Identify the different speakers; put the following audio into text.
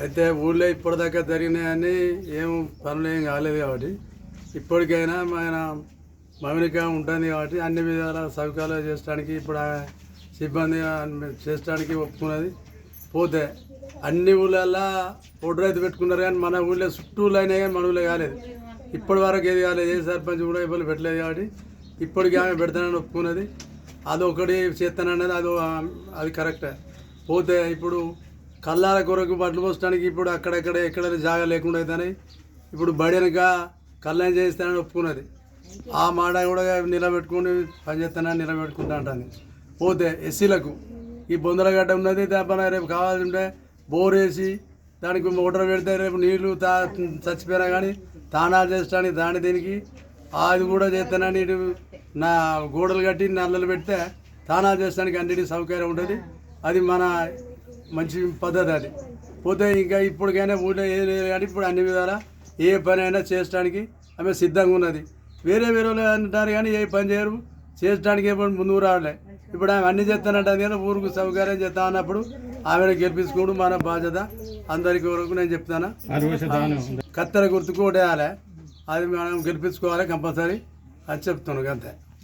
Speaker 1: అయితే ఊళ్ళో ఇప్పటిదాకా జరిగినాయని ఏం పనులు ఏం కాలేదు కాబట్టి ఇప్పటికైనా మన మౌనిక ఉంటుంది కాబట్టి అన్ని విధాల సౌకర్యాలు చేయడానికి ఇప్పుడు సిబ్బంది చేయడానికి ఒప్పుకున్నది. పోతే అన్ని ఊళ్ళల్లో ఓటు రైతు పెట్టుకున్నారు కానీ మన ఊళ్ళో చుట్టూలు అయినాయి కానీ మన ఊళ్ళో కాలేదు. ఇప్పటి వరకు ఏది కాలేదు ఏ సర్పంచ్ కూడా ఇబ్బంది పెట్టలేదు కాబట్టి ఇప్పటికి ఆమె పెడతానని ఒప్పుకున్నది. అది ఒకటి చేస్తానన్నది అది అది కరెక్టే. పోతే ఇప్పుడు కల్లాల కొరకు బట్టలు పోసడానికి ఇప్పుడు అక్కడెక్కడ ఎక్కడ జాగా లేకుండా అవుతాయి ఇప్పుడు బడినక కళ్ళని చేస్తానని ఒప్పుకున్నది. ఆ మాట కూడా నిలబెట్టుకుని పనిచేస్తానని నిలబెట్టుకుంటా అంటాను పోతే ఎస్సీలకు ఈ బొందలగడ్డ ఉన్నది దాపన రేపు కావాలంటే బోర్ వేసి దానికి మోటార్ పెడితే రేపు నీళ్ళు తా చచ్చిపోయినా కానీ తానాలు చేసడానికి దాని దీనికి అది కూడా చేస్తానని నా గోడలు కట్టి నల్లలు పెడితే తానాలు చేసడానికి అన్నిటికీ సౌకర్యం ఉంటుంది. అది మన మంచి పద్ధతి అది. పోతే ఇంకా ఇప్పటికైనా ఊళ్ళో ఏ లేదు కానీ ఇప్పుడు అన్ని విధాల ఏ పని అయినా చేయడానికి ఆమె సిద్ధంగా ఉన్నది. వేరే వేరే వాళ్ళు అంటారు కానీ ఏ పని చేయరు. చేయడానికి ఎప్పుడు ముందుకు రావలే ఇప్పుడు ఆమె అన్ని చేస్తానంటే కానీ ఊరికి సౌకర్యం చేస్తా అన్నప్పుడు ఆమెను గెలిపించుకోవడం మన బాధ్యత. అందరికి వరకు నేను చెప్తాను? కత్తెర గుర్తుకు ఓటేయాలి. అది మనం గెలిపించుకోవాలి కంపల్సరీ. అది చెప్తున్నాను అంతే.